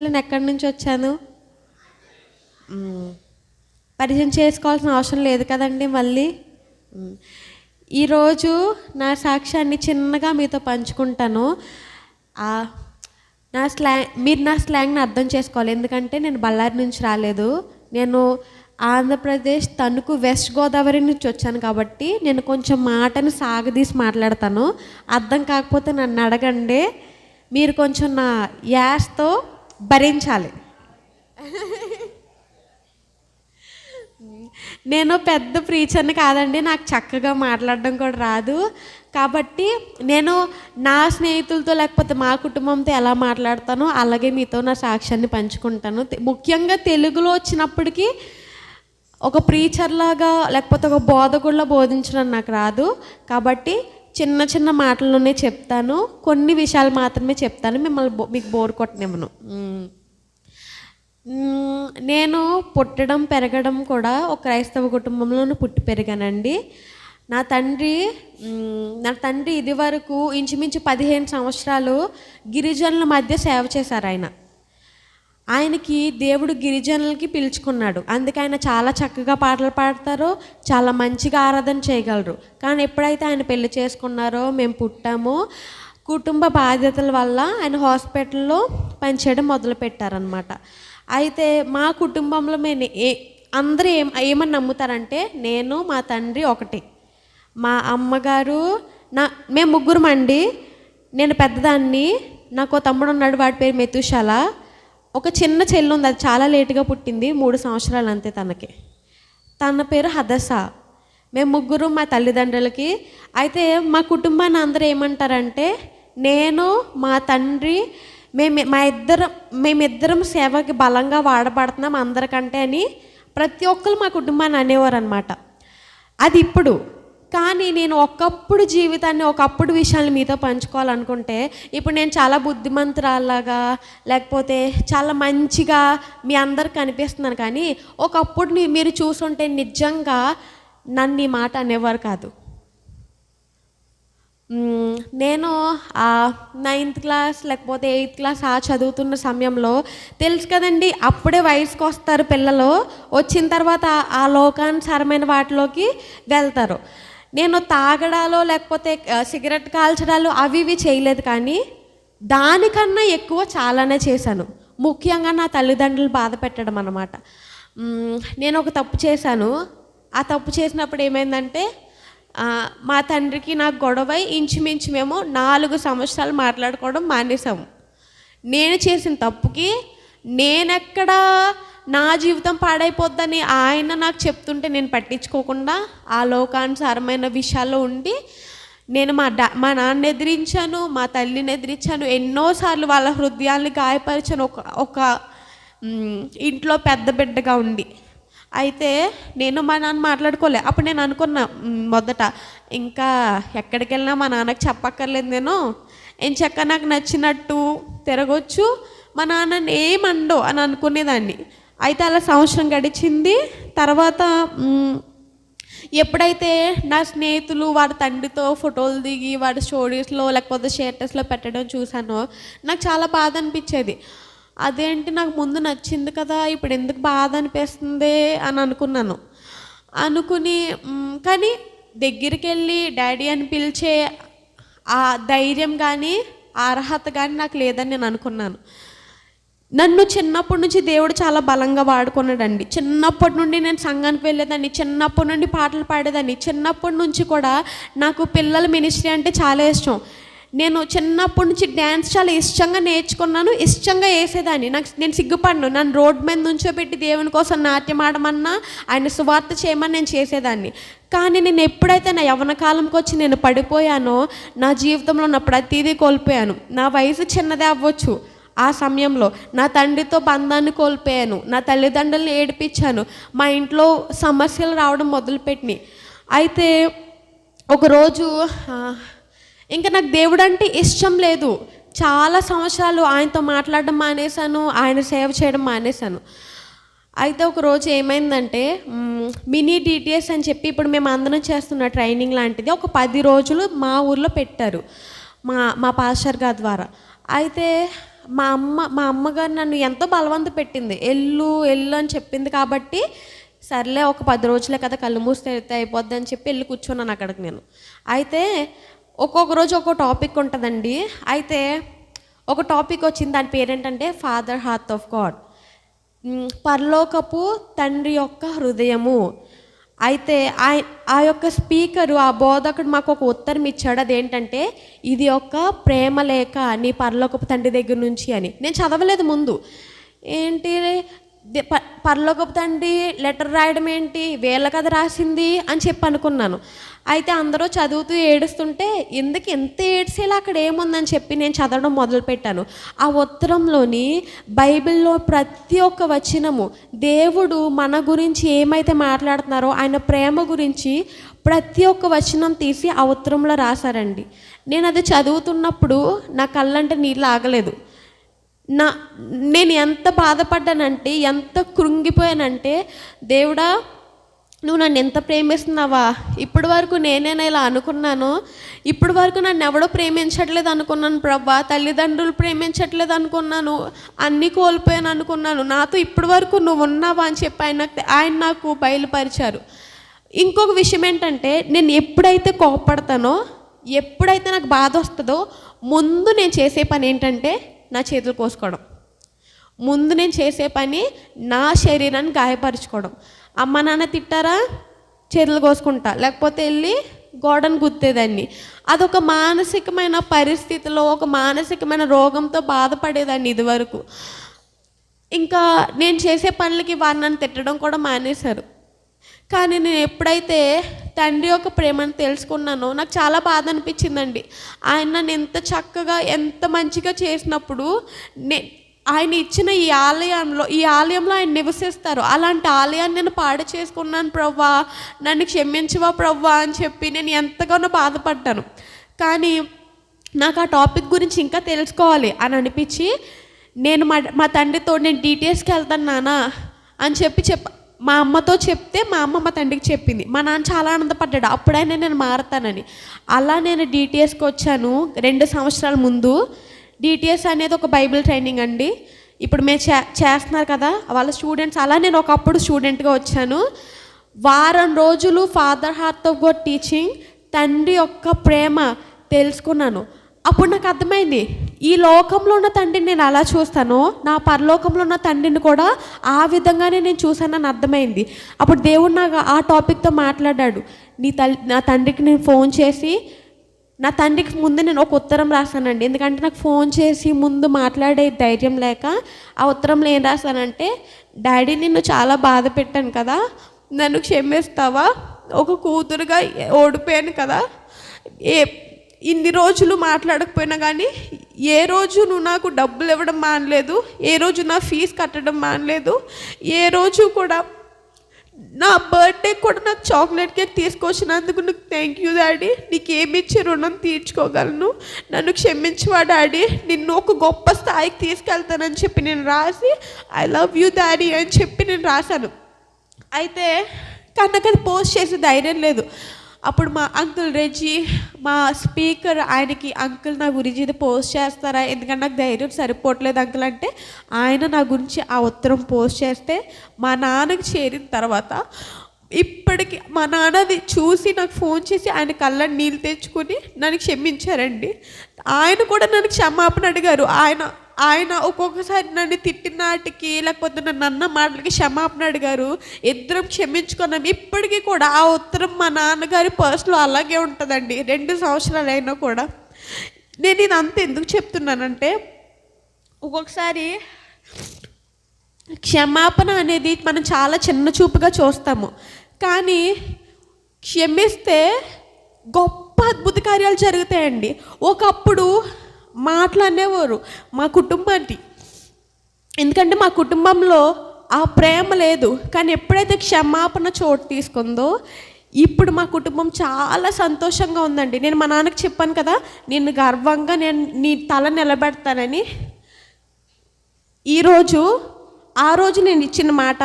నేను ఎక్కడి నుంచి వచ్చాను? పరిచయం చేసుకోవాల్సిన అవసరం లేదు కదండి మళ్ళీ. ఈరోజు నా సాక్ష్యాన్ని చిన్నగా మీతో పంచుకుంటాను. నా స్లాంగ్ మీరు నా స్లాంగ్ని అర్థం చేసుకోవాలి. ఎందుకంటే నేను బళ్ళారి నుంచి రాలేదు. నేను ఆంధ్రప్రదేశ్ తణుకు వెస్ట్ గోదావరి నుంచి వచ్చాను కాబట్టి నేను కొంచెం మాటను సాగదీసి మాట్లాడతాను. అర్థం కాకపోతే నన్ను అడగండి. మీరు కొంచెం నా యాస్తో భరించాలి. నేను పెద్ద ప్రీచర్ని కాదండి నాకు చక్కగా మాట్లాడడం కూడా రాదు. కాబట్టి నేను నా స్నేహితులతో లేకపోతే మా కుటుంబంతో ఎలా మాట్లాడతానో అలాగే మీతో నా సాక్ష్యాన్ని పంచుకుంటాను. ముఖ్యంగా తెలుగులో వచ్చినప్పటికీ ఒక ప్రీచర్ లాగా లేకపోతే ఒక బోధకుడులా బోధించడం నాకు రాదు. కాబట్టి చిన్న చిన్న మాటల్లోనే చెప్తాను. కొన్ని విషయాలు మాత్రమే చెప్తాను. మిమ్మల్ని బో- మీకు బోర్ కొట్టనివ్వను. నేను పుట్టడం పెరగడం కూడా ఒక క్రైస్తవ కుటుంబంలోనే పుట్టి పెరిగానండి. నా తండ్రి నా తండ్రి ఇది వరకు ఇంచుమించు పదిహేను సంవత్సరాలు గిరిజనుల మధ్య సేవ చేశారు ఆయన. ఆయనకి దేవుడు గిరిజనులకి పిలుచుకున్నాడు. అందుకే ఆయన చాలా చక్కగా పాటలు పాడతారు చాలా మంచిగా ఆరాధన చేయగలరు. కానీ ఎప్పుడైతే ఆయన పెళ్ళి చేసుకున్నారో మేము పుట్టామో కుటుంబ బాధ్యతల వల్ల ఆయన హాస్పిటల్లో పనిచేయడం మొదలుపెట్టారనమాట అయితే మా కుటుంబంలో మేము ఏ అందరూ ఏం ఏమని నమ్ముతారంటే నేను మా తండ్రి ఒకటి. మా అమ్మగారు నా మేము ముగ్గురు అండి నేను పెద్దదాన్ని. నాకు తమ్ముడు ఉన్నాడు వాడి పేరు మెతుశాల. ఒక చిన్న చెల్లి ఉంది అది చాలా లేటుగా పుట్టింది మూడు సంవత్సరాలు అంతే తనకి. తన పేరు హదస. మేము ముగ్గురు మా తల్లిదండ్రులకి అయితే మా కుటుంబాన్ని అందరూ ఏమంటారంటే నేను మా తండ్రి మేము మా ఇద్దరం మేమిద్దరం సేవకి బలంగా వాడబడుతున్నాం అందరికంటే అని ప్రతి ఒక్కరు మా కుటుంబాన్ని అనేవారు అనమాట అది ఇప్పుడు కానీ నేను ఒకప్పుడు జీవితాన్ని ఒకప్పుడు విషయాన్ని మీతో పంచుకోవాలనుకుంటే ఇప్పుడు నేను చాలా బుద్ధిమంతురాల్లాగా లేకపోతే చాలా మంచిగా మీ అందరికి కనిపిస్తున్నాను కానీ ఒకప్పుడు మీరు చూసుంటే నిజంగా నన్ను ఈ మాట అనేవారు కాదు. నేను నైన్త్ క్లాస్ లేకపోతే ఎయిత్ క్లాస్ ఆ చదువుతున్న సమయంలో తెలుసు కదండి అప్పుడే వయసుకు వస్తారు పిల్లలు వచ్చిన తర్వాత ఆ లోకానుసారమైన వాటిలోకి వెళ్తారు. నేను తాగడాలో లేకపోతే సిగరెట్ కాల్చడాలు అవి ఇవి చేయలేదు కానీ దానికన్నా ఎక్కువ చాలానే చేశాను. ముఖ్యంగా నా తల్లిదండ్రులు బాధ పెట్టడం అన్నమాట. నేను ఒక తప్పు చేశాను. ఆ తప్పు చేసినప్పుడు ఏమైందంటే మా తండ్రికి నాకు గొడవ ఇంచుమించు మేము నాలుగు సంవత్సరాలు మాట్లాడుకోవడం మానేసాము నేను చేసిన తప్పుకి నేనెక్కడా నా జీవితం పాడైపోద్దని ఆయన నాకు చెప్తుంటే నేను పట్టించుకోకుండా ఆ లోకానుసారమైన విషయాల్లో ఉండి నేను మా డా మా నాన్న ఎదిరించాను మా తల్లిని ఎదిరించాను ఎన్నోసార్లు వాళ్ళ హృదయాల్ని గాయపరిచాను. ఒక ఒక ఇంట్లో పెద్ద బిడ్డగా ఉండి. అయితే నేను మా నాన్న మాట్లాడుకోలే. అప్పుడు నేను అనుకున్నా మొదట ఇంకా ఎక్కడికి వెళ్ళినా మా నాన్నకి చెప్పక్కర్లేదు నేను. ఏం చెక్క నాకు నచ్చినట్టు తిరగొచ్చు. మా నాన్న ఏమండో అని అనుకునేదాన్ని. అయితే అలా సంవత్సరం గడిచింది. తర్వాత ఎప్పుడైతే నా స్నేహితులు వాడి తండ్రితో ఫోటోలు దిగి వాడి స్టోరీస్లో లేకపోతే షేటర్స్లో పెట్టడం చూశానో నాకు చాలా బాధ అనిపించేది. అదేంటి నాకు ముందు నచ్చింది కదా ఇప్పుడు ఎందుకు బాధ అనిపిస్తుంది అని అనుకున్నాను. అనుకుని కానీ దగ్గరికి వెళ్ళి డాడీ అని పిలిచే ఆ ధైర్యం కానీ అర్హత కానీ నాకు లేదని నేను అనుకున్నాను. నన్ను చిన్నప్పటి నుంచి దేవుడు చాలా బలంగా వాడుకున్నాడండి. చిన్నప్పటి నుండి నేను సంఘానికి వెళ్ళేదాన్ని చిన్నప్పటి నుండి పాటలు పాడేదాన్ని చిన్నప్పటి నుంచి కూడా నాకు పిల్లల మినిస్ట్రీ అంటే చాలా ఇష్టం. నేను చిన్నప్పటి నుంచి డ్యాన్స్ చాలా ఇష్టంగా నేర్చుకున్నాను ఇష్టంగా వేసేదాన్ని. నాకు నేను సిగ్గుపడను నన్ను రోడ్ మీద నుంచోబెట్టి దేవుని కోసం నాట్యం ఆడమన్నా ఆయన సువార్త చేయమని నేను చేసేదాన్ని. కానీ నేను ఎప్పుడైతే నా యవన కాలంకి వచ్చి నేను పడిపోయానో నా జీవితంలో నా ప్రతిదీ కోల్పోయాను. నా వయసు చిన్నదే అవ్వచ్చు. ఆ సమయంలో నా తండ్రితో బంధాన్ని కోల్పోయాను. నా తల్లిదండ్రులను ఏడిపించాను. మా ఇంట్లో సమస్యలు రావడం మొదలుపెట్టినాయి. అయితే ఒకరోజు ఇంకా నాకు దేవుడు అంటే ఇష్టం లేదు. చాలా సంవత్సరాలు ఆయనతో మాట్లాడడం మానేశాను. ఆయన సేవ చేయడం మానేశాను. అయితే ఒక రోజు ఏమైందంటే మినీ డిటిఎస్ అని చెప్పి ఇప్పుడు మేము అందరం చేస్తున్న ట్రైనింగ్ లాంటిది ఒక పది రోజులు మా ఊర్లో పెట్టారు. మా మా పాస్టర్ గారి ద్వారా. అయితే మా అమ్మ మా అమ్మగారు నన్ను ఎంతో బలవంత పెట్టింది. ఎల్లు ఎల్లు అని చెప్పింది కాబట్టి సర్లే ఒక పది రోజులే కదా కళ్ళు మూసి తెరితే అయిపోద్ది అని చెప్పి వెళ్ళి కూర్చున్నాను అక్కడికి నేను. అయితే ఒక్కొక్క రోజు ఒక్కో టాపిక్ ఉంటుందండి. అయితే ఒక టాపిక్ వచ్చింది. దాని పేరేంటంటే ఫాదర్ హార్ట్ ఆఫ్ గాడ్ పరలోకపు తండ్రి యొక్క హృదయము. అయితే ఆయ ఆ యొక్క స్పీకరు ఆ బోధకుడు మాకు ఒక ఉత్తరం ఇచ్చాడు. అదేంటంటే ఇది ఒక ప్రేమ లేఖ నీ పరలోకపు తండ్రి దగ్గర నుంచి అని. నేను చదవలేదు ముందు. ఏంటి పరలోకపు తండ్రి లెటర్ రాయడం ఏంటి? వీళ్ళ కథ రాసింది అని చెప్పి అనుకున్నాను. అయితే అందరూ చదువుతూ ఏడుస్తుంటే ఎందుకు ఎంత ఏడ్చేలా అక్కడ ఏముందని చెప్పి నేను చదవడం మొదలుపెట్టాను. ఆ ఉత్తరంలోని బైబిల్లో ప్రతి ఒక్క వచనము దేవుడు మన గురించి ఏమైతే మాట్లాడుతున్నారో ఆయన ప్రేమ గురించి ప్రతి ఒక్క వచనం తీసి ఆ ఉత్తరంలో రాశారండి. నేను అది చదువుతున్నప్పుడు నా కళ్ళంటే నీళ్ళు ఆగలేదు. నా నేను ఎంత బాధపడ్డానంటే ఎంత కృంగిపోయానంటే దేవుడా నువ్వు నన్ను ఎంత ప్రేమిస్తున్నావా? ఇప్పటి వరకు నేనేనా ఇలా అనుకున్నాను? ఇప్పటి వరకు నన్ను ఎవడో ప్రేమించట్లేదు అనుకున్నాను ప్రభా. తల్లిదండ్రులు ప్రేమించట్లేదు అనుకున్నాను. అన్నీ కోల్పోయాను అనుకున్నాను. నాతో ఇప్పటి వరకు నువ్వు ఉన్నావా అని చెప్పి ఆయన ఆయన నాకు బయలుపరిచారు. ఇంకొక విషయం ఏంటంటే నేను ఎప్పుడైతే కోపడతానో ఎప్పుడైతే నాకు బాధ వస్తుందో ముందు నేను చేసే పని ఏంటంటే నా చేతులు కోసుకోవడం. ముందు నేను చేసే పని నా శరీరాన్ని గాయపరచుకోవడం. అమ్మ నాన్న తిట్టారా? చేతులు కోసుకుంటా. లేకపోతే వెళ్ళి గోడను గుద్దేదాన్ని. అదొక మానసికమైన పరిస్థితిలో ఒక మానసికమైన రోగంతో బాధపడేదాన్ని ఇదివరకు. ఇంకా నేను చేసే పనులకి వారు నన్ను తిట్టడం కూడా మానేశారు. కానీ నేను ఎప్పుడైతే తండ్రి యొక్క ప్రేమను తెలుసుకున్నానో నాకు చాలా బాధ అనిపించిందండి. ఆయన నన్ను ఎంత చక్కగా ఎంత మంచిగా చేసినప్పుడు నే ఆయన ఇచ్చిన ఈ ఆలయంలో ఈ ఆలయంలో ఆయన నివసిస్తారు. అలాంటి ఆలయాన్ని నేను పాడు చేసుకున్నాను ప్రవ్వా నన్ను క్షమించవా ప్రవ్వా అని చెప్పి నేను ఎంతగానో బాధపడ్డాను. కానీ నాకు ఆ టాపిక్ గురించి ఇంకా తెలుసుకోవాలి అని అనిపించి నేను మా మా తండ్రితో నేను డీటెయిల్స్కి వెళ్తాను నానా అని చెప్పి చెప్ప మా అమ్మతో చెప్తే మా అమ్మ మా తండ్రికి చెప్పింది. మా నాన్న చాలా ఆనందపడ్డాడు. అప్పుడైనా నేను మారతానని. అలా నేను డిటిఎస్కి వచ్చాను రెండు సంవత్సరాల ముందు. డిటిఎస్ అనేది ఒక బైబిల్ ట్రైనింగ్ అండి. ఇప్పుడు మేము చే చేస్తున్నారు కదా వాళ్ళ స్టూడెంట్స్. అలా నేను ఒకప్పుడు స్టూడెంట్గా వచ్చాను. వారం రోజులు father heart of God teaching తండ్రి యొక్క ప్రేమ తెలుసుకున్నాను. అప్పుడు నాకు అర్థమైంది ఈ లోకంలో ఉన్న తండ్రిని నేను అలా చూస్తాను నా పరలోకంలో ఉన్న తండ్రిని కూడా ఆ విధంగానే నేను చూశానని అర్థమైంది. అప్పుడు దేవుడు నాకు ఆ టాపిక్తో మాట్లాడాడు నీ తల్లి నా తండ్రికి నేను ఫోన్ చేసి నా తండ్రికి ముందు నేను ఒక ఉత్తరం రాశానండి. ఎందుకంటే నాకు ఫోన్ చేసి ముందు మాట్లాడే ధైర్యం లేక ఆ ఉత్తరంలో ఏం రాశానంటే డాడీ నిన్ను చాలా బాధ పెట్టాను కదా నన్ను క్షమిస్తావా? ఒక కూతురుగా ఓడిపోయాను కదా ఏ ఇన్ని రోజులు మాట్లాడకపోయినా కానీ ఏ రోజు నువ్వు నాకు డబ్బులు ఇవ్వడం మానలేదు ఏ రోజు నా ఫీజు కట్టడం మానలేదు ఏ రోజు కూడా నా బర్త్డే కూడా నాకు చాక్లెట్ కేక్ తీసుకొచ్చినందుకు నీకు థ్యాంక్ యూ డాడీ. నీకు ఏమి ఇచ్చి రుణం తీర్చుకోగలను నన్ను క్షమించవా డాడీ. నిన్ను ఒక గొప్ప స్థాయికి తీసుకెళ్తానని చెప్పి నేను రాసి ఐ లవ్ యూ డాడీ అని చెప్పి నేను రాశాను. అయితే కానీ నాకు అది పోస్ట్ చేసే ధైర్యం లేదు. అప్పుడు మా అంకుల్ రెడ్జీ మా స్పీకర్ ఆయనకి అంకుల్ నా గురించి ఇది పోస్ట్ చేస్తారా? ఎందుకంటే నాకు ధైర్యం సరిపోవట్లేదు అంకుల్ అంటే ఆయన నా గురించి ఆ ఉత్తరం పోస్ట్ చేస్తే మా నాన్నకి చేరిన తర్వాత ఇప్పటికి మా నాన్నది చూసి నాకు ఫోన్ చేసి ఆయన కళ్ళ నీళ్ళు తెచ్చుకొని నన్ను క్షమించారండి. ఆయన కూడా నన్ను క్షమాపణ అడిగారు. ఆయన ఆయన ఒక్కొక్కసారి నన్ను తిట్టినాటికి లేకపోతే నన్ను అన్న మాటలకి క్షమాపణ అడిగారు. ఇద్దరం క్షమించుకున్నాం. ఇప్పటికీ కూడా ఆ ఉత్తరం మా నాన్నగారి పర్సులో అలాగే ఉంటుందండి. రెండు సంవత్సరాలు అయినా కూడా. నేను ఇదంతా ఎందుకు చెప్తున్నానంటే ఒక్కొక్కసారి క్షమాపణ అనేది మనం చాలా చిన్న చూపుగా చూస్తాము. కానీ క్షమిస్తే గొప్ప అద్భుత కార్యాలు జరుగుతాయండి. ఒకప్పుడు మాట్లాడేవారు మా కుటుంబానికి ఎందుకంటే మా కుటుంబంలో ఆ ప్రేమ లేదు. కానీ ఎప్పుడైతే క్షమాపణ చోటు తీసుకుందో ఇప్పుడు మా కుటుంబం చాలా సంతోషంగా ఉందండి. నేను మా నాన్నకి చెప్పాను కదా నిన్ను గర్వంగా నేను నీ తల నిలబెడతానని. ఈరోజు ఆ రోజు నేను ఇచ్చిన మాట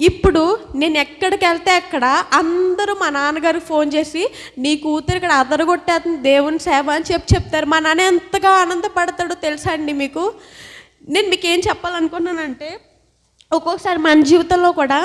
ఇప్పుడు నేను ఎక్కడికి వెళ్తే అక్కడ అందరూ మా నాన్నగారికి ఫోన్ చేసి నీ కూతురు ఇక్కడ అదరగొట్టేస్తుంది దేవుని సేవ అని చెప్పి చెప్తారు. మా నాన్న ఎంతగా ఆనందపడతాడో తెలుసా అండి మీకు? నేను మీకు ఏం చెప్పాలనుకున్నానంటే ఒక్కొక్కసారి మన జీవితంలో కూడా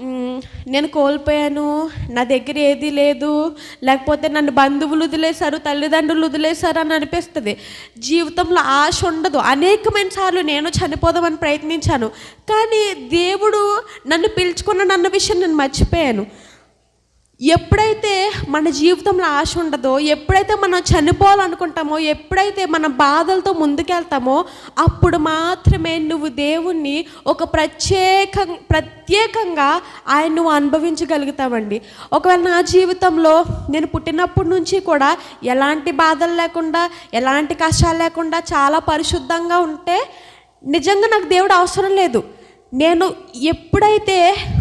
నేను కోల్పోయాను. నా దగ్గర ఏది లేదు. లేకపోతే నన్ను బంధువులు వదిలేశారు తల్లిదండ్రులు వదిలేశారు అని అనిపిస్తుంది. జీవితంలో ఆశ ఉండదు. అనేకమైన సార్లు నేను చనిపోదామని ప్రయత్నించాను. కానీ దేవుడు నన్ను పిలుచుకున్నాడన్న విషయం నేను మర్చిపోయాను. ఎప్పుడైతే మన జీవితంలో ఆశ ఉండదో ఎప్పుడైతే మనం చనిపోవాలనుకుంటామో ఎప్పుడైతే మన బాధలతో ముందుకెళ్తామో అప్పుడు మాత్రమే నువ్వు దేవుణ్ణి ఒక ప్రత్యేక ప్రత్యేకంగా ఆయన నువ్వు అనుభవించగలుగుతావండి. ఒకవేళ నా జీవితంలో నేను పుట్టినప్పటి నుంచి కూడా ఎలాంటి బాధలు లేకుండా ఎలాంటి కష్టాలు లేకుండా చాలా పరిశుద్ధంగా ఉంటే నిజంగా నాకు దేవుడు అవసరం లేదు. నేను ఎప్పుడైతే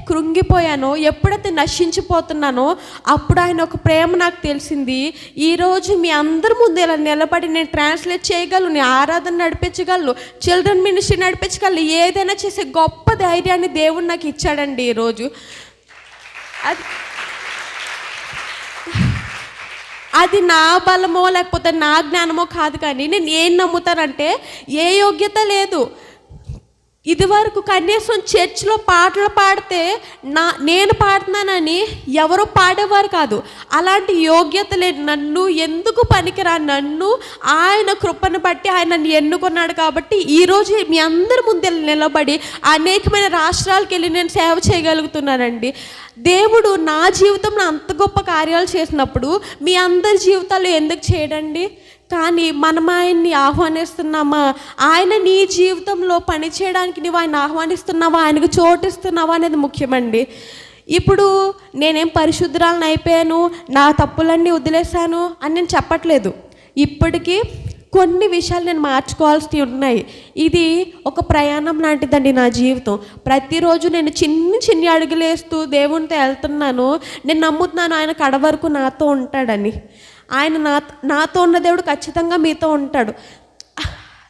కృంగిపోయానో ఎప్పుడైతే నశించిపోతున్నానో అప్పుడు ఆయన ఒక ప్రేమ నాకు తెలిసింది. ఈరోజు మీ అందరి ముందు ఇలా నిలబడి నేను ట్రాన్స్లేట్ చేయగలను నేను ఆరాధన నడిపించగలను చిల్డ్రన్ మినిస్ట్రీ నడిపించగలను ఏదైనా చేసే గొప్ప ధైర్యాన్ని దేవుడు నాకు ఇచ్చాడండి ఈరోజు అది అది నా బలమో లేకపోతే నా జ్ఞానమో కాదు కానీ నేను ఏం నమ్ముతానంటే ఏ యోగ్యత లేదు. ఇదివరకు కనీసం చర్చ్లో పాటలు పాడితే నా నేను పాడుతున్నానని ఎవరు పాడేవారు కాదు. అలాంటి యోగ్యత లేని నన్ను ఎందుకు పనికిరా? నన్ను ఆయన కృపను బట్టి ఆయన నన్ను ఎన్నుకున్నాడు కాబట్టి ఈరోజు మీ అందరి ముందు నిలబడి అనేకమైన రాష్ట్రాలకు వెళ్ళి నేను సేవ చేయగలుగుతున్నానండి. దేవుడు నా జీవితంలో అంత గొప్ప కార్యాలు చేసినప్పుడు మీ అందరి జీవితాలు ఎందుకు చేయడండి? కానీ మనం ఆయన్ని ఆహ్వానిస్తున్నామా? ఆయన నీ జీవితంలో పని చేయడానికి నువ్వు ఆయన ఆహ్వానిస్తున్నావా? ఆయనకు చోటిస్తున్నావా అనేది ముఖ్యమండి. ఇప్పుడు నేనేం పరిశుద్ధురాలను అయిపోయాను నా తప్పులన్నీ వదిలేశాను అని నేను చెప్పట్లేదు. ఇప్పటికీ కొన్ని విషయాలు నేను మార్చుకోవాల్సి ఉన్నాయి. ఇది ఒక ప్రయాణం లాంటిదండి నా జీవితం. ప్రతిరోజు నేను చిన్ని చిన్ని అడుగులేస్తూ దేవునితో వెళ్తున్నాను. నేను నమ్ముతున్నాను ఆయన కడ వరకు నాతో ఉంటాడని. ఆయన నా నాతో ఉన్న దేవుడు ఖచ్చితంగా మీతో ఉంటాడు.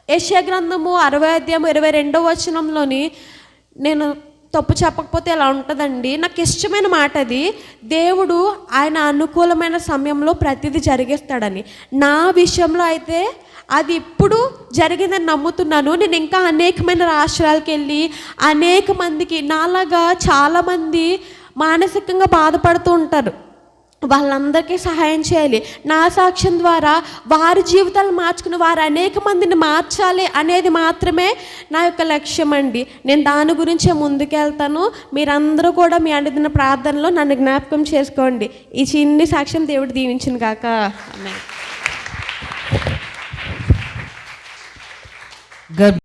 యశ్యా గ్రంథము అరవై అధ్యాయం ఇరవై రెండో వచనంలోని నేను తప్పు చెప్పకపోతే ఎలా ఉంటుందండి? నాకు ఇష్టమైన మాట అది దేవుడు ఆయన అనుకూలమైన సమయంలో ప్రతిదీ జరిగిస్తాడని. నా విషయంలో అయితే అది ఇప్పుడు జరిగిందని నమ్ముతున్నాను. నేను ఇంకా అనేకమైన రాష్ట్రాలకు వెళ్ళి అనేక మందికి నాలాగా చాలామంది మానసికంగా బాధపడుతూ ఉంటారు. వాళ్ళందరికీ సహాయం చేయాలి. నా సాక్ష్యం ద్వారా వారి జీవితాలు మార్చుకుని వారు అనేక మందిని మార్చాలి అనేది మాత్రమే నా యొక్క లక్ష్యం అండి. నేను దాని గురించే ముందుకెళ్తాను మీరందరూ కూడా మీ అందిన ప్రార్థనలో నన్ను జ్ఞాపకం చేసుకోండి. ఈ చిన్ని సాక్ష్యం దేవుడు దీవించిన కాక గర్భ